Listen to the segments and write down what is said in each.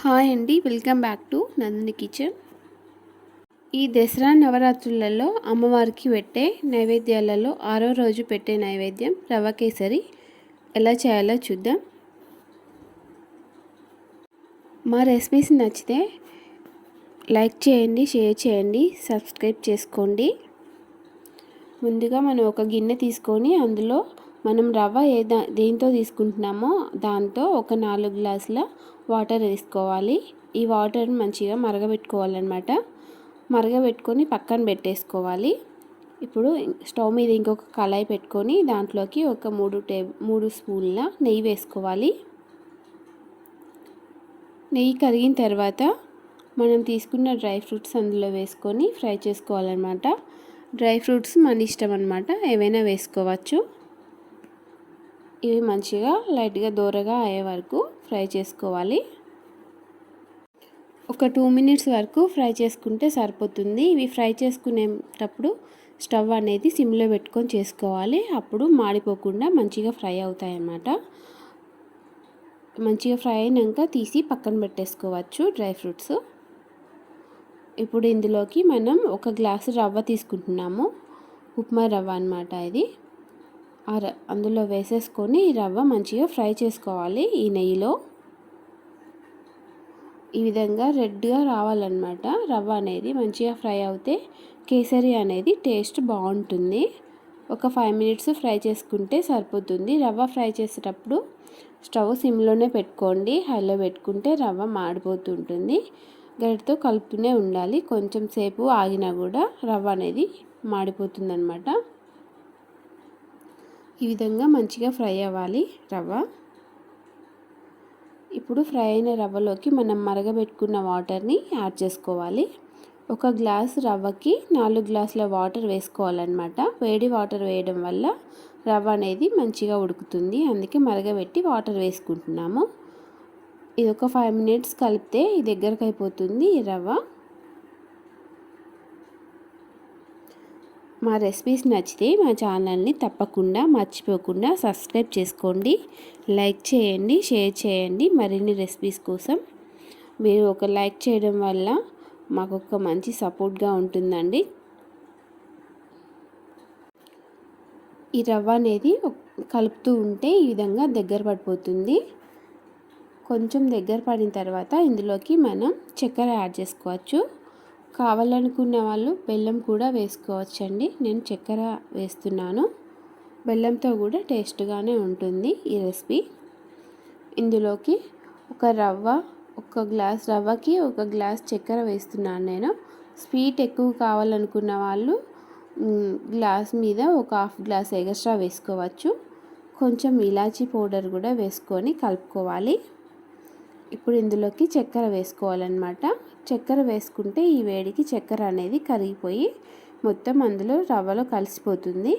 Hi అండి welcome back to Nandini kitchen. ఈ దసరా నవరాత్రులలో అమ్మవారికి పెట్టే నైవేద్యాలలో ఆరో రోజు పెట్టే నైవేద్యం రవ కేసరి. ఎలా చేయాలో చూద్దాం. మా రెసిపీస్ నచ్చితే లైక్ చేయండి షేర్ చేయండి సబ్స్క్రైబ్ చేసుకోండి. ముందుగా మనం ఒక గిన్నె తీసుకొని అందులో మనం రవ్వ ఏ దా దేంతో తీసుకుంటున్నామో దాంతో ఒక నాలుగు గ్లాసుల వాటర్ వేసుకోవాలి. ఈ వాటర్ మంచిగా మరగబెట్టుకోవాలన్నమాట. మరగబెట్టుకొని పక్కన పెట్టేసుకోవాలి. ఇప్పుడు స్టవ్ మీద ఇంకొక కళాయి పెట్టుకొని దాంట్లోకి ఒక మూడు టే మూడు స్పూన్ల నెయ్యి వేసుకోవాలి. నెయ్యి కరిగిన తర్వాత మనం తీసుకున్న డ్రై ఫ్రూట్స్ అందులో వేసుకొని ఫ్రై చేసుకోవాలన్నమాట. డ్రై ఫ్రూట్స్ మన ఇష్టం అనమాట ఏవైనా వేసుకోవచ్చు. ఇవి మంచిగా లైట్గా దూరగా అయ్యే వరకు ఫ్రై చేసుకోవాలి. ఒక టూ మినిట్స్ వరకు ఫ్రై చేసుకుంటే సరిపోతుంది. ఇవి ఫ్రై చేసుకునేటప్పుడు స్టవ్ అనేది సిమ్లో పెట్టుకొని చేసుకోవాలి. అప్పుడు మాడిపోకుండా మంచిగా ఫ్రై అవుతాయి అన్నమాట మంచిగా ఫ్రై అయినాక తీసి పక్కన పెట్టేసుకోవచ్చు డ్రై ఫ్రూట్స్. ఇప్పుడు ఇందులోకి మనం ఒక గ్లాసు రవ్వ తీసుకుంటున్నాము. ఉప్మా రవ్వ అనమాట ఇది. అందులో వేసేసుకొని రవ్వ మంచిగా ఫ్రై చేసుకోవాలి ఈ నెయ్యిలో. ఈ విధంగా రెడ్గా రావాలన్నమాట. రవ్వ అనేది మంచిగా ఫ్రై అవుతే కేసరి అనేది టేస్ట్ బాగుంటుంది. ఒక ఫైవ్ మినిట్స్ ఫ్రై చేసుకుంటే సరిపోతుంది. రవ్వ ఫ్రై చేసేటప్పుడు స్టవ్ సిమ్లోనే పెట్టుకోండి. హైలో పెట్టుకుంటే రవ్వ మాడిపోతుంటుంది. గరిటతో కలుపుతూనే ఉండాలి. కొంచెం సేపు ఆగినా కూడా రవ్వ అనేది మాడిపోతుందనమాట ఈ విధంగా మంచిగా ఫ్రై అవ్వాలి రవ్వ. ఇప్పుడు ఫ్రై అయిన రవ్వలోకి మనం మరగబెట్టుకున్న వాటర్ని యాడ్ చేసుకోవాలి. ఒక గ్లాస్ రవ్వకి నాలుగు గ్లాసుల వాటర్ వేసుకోవాలన్నమాట. వేడి వాటర్ వేయడం వల్ల రవ్వ అనేది మంచిగా ఉడుకుతుంది. అందుకే మరగబెట్టి వాటర్ వేసుకుంటున్నాము. ఇది ఒక ఫైవ్ మినిట్స్ కలిపితే దగ్గరకు అయిపోతుంది ఈ రవ్వ. మా రెసిపీస్ నచ్చితే మా ఛానల్ని తప్పకుండా మర్చిపోకుండా సబ్స్క్రైబ్ చేసుకోండి. లైక్ చేయండి షేర్ చేయండి మరిన్ని రెసిపీస్ కోసం. మీరు ఒక లైక్ చేయడం వల్ల మాకు ఒక మంచి సపోర్ట్గా ఉంటుందండి. ఈ రవ్వ అనేది కలుపుతూ ఉంటే ఈ విధంగా దగ్గర పడిపోతుంది. కొంచెం దగ్గర పడిన తర్వాత ఇందులోకి మనం చక్కెర యాడ్ చేసుకోవచ్చు. కావాలనుకున్న వాళ్ళు బెల్లం కూడా వేసుకోవచ్చండి. నేను చక్కెర వేస్తున్నాను. బెల్లంతో కూడా టేస్ట్గానే ఉంటుంది ఈ రెసిపీ. ఇందులోకి ఒక రవ్వ ఒక గ్లాస్ రవ్వకి ఒక గ్లాస్ చక్కెర వేస్తున్నాను నేను. స్వీట్ ఎక్కువ కావాలనుకున్న వాళ్ళు గ్లాస్ మీద ఒక హాఫ్ గ్లాస్ ఎగస్ట్రా వేసుకోవచ్చు. కొంచెం ఇలాచీ పౌడర్ కూడా వేసుకొని కలుపుకోవాలి. ఇప్పుడు ఇందులోకి చక్కెర వేసుకోవాలన్నమాట. చక్కెర వేసుకుంటే ఈ వేడికి చక్కెర అనేది కరిగిపోయి మొత్తం అందులో రవ్వలో కలిసిపోతుంది.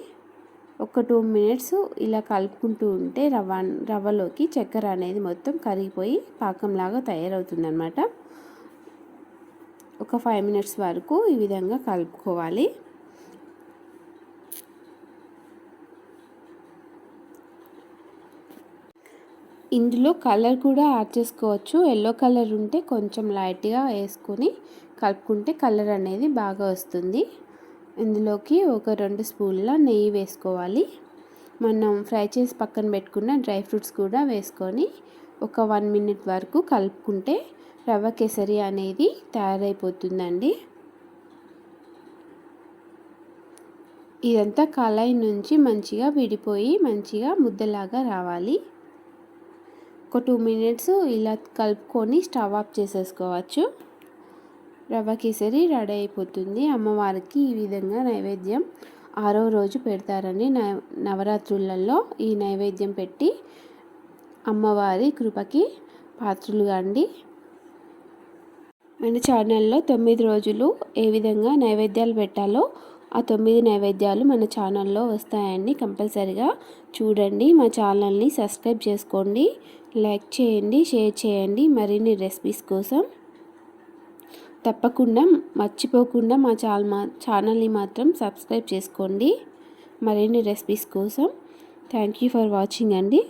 ఒక టూ మినిట్స్ ఇలా కలుపుకుంటూ ఉంటే రవ్వ రవ్వలోకి చక్కెర అనేది మొత్తం కరిగిపోయి పాకంలాగా తయారవుతుందనమాట ఒక ఫైవ్ మినిట్స్ వరకు ఈ విధంగా కలుపుకోవాలి. ఇందులో కలర్ కూడా యాడ్ చేసుకోవచ్చు. ఎల్లో కలర్ ఉంటే కొంచెం లైట్గా వేసుకొని కలుపుకుంటే కలర్ అనేది బాగా వస్తుంది. ఇందులోకి ఒక రెండు స్పూన్ల నెయ్యి వేసుకోవాలి. మనం ఫ్రై చేసి పక్కన పెట్టుకున్న డ్రై ఫ్రూట్స్ కూడా వేసుకొని ఒక వన్ మినిట్ వరకు కలుపుకుంటే రవ్వ కేసరి అనేది తయారైపోతుందండి. ఇదంతా కళాయి నుంచి మంచిగా విడిపోయి మంచిగా ముద్దలాగా రావాలి. ఒక టూ మినిట్స్ ఇలా కలుపుకొని స్టవ్ ఆఫ్ చేసేసుకోవచ్చు. రవ్వ కేసరి రెడీ అయిపోతుంది. అమ్మవారికి ఈ విధంగా నైవేద్యం ఆరో రోజు పెడతారని నవరాత్రులలో ఈ నైవేద్యం పెట్టి అమ్మవారి కృపకి పాత్రలు అండి మన ఛానల్లో తొమ్మిది రోజులు ఏ విధంగా నైవేద్యాలు పెట్టాలో ఆ తొమ్మిది నైవేద్యాలు మన ఛానల్లో వస్తాయండి. కంపల్సరిగా చూడండి. మా ఛానల్ని సబ్స్క్రైబ్ చేసుకోండి. లైక్ చేయండి షేర్ చేయండి. మరిన్ని రెసిపీస్ కోసం తప్పకుండా మర్చిపోకుండా మా ఛానల్ మా ఛానల్ని మాత్రం సబ్స్క్రైబ్ చేసుకోండి. మరిన్ని రెసిపీస్ కోసం. థ్యాంక్ యూ ఫర్ వాచింగ్ అండి.